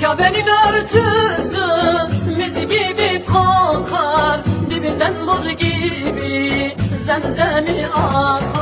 Kabe'nin örtüsü mis gibi kokar. Dibinden buz gibi zemzemi akar.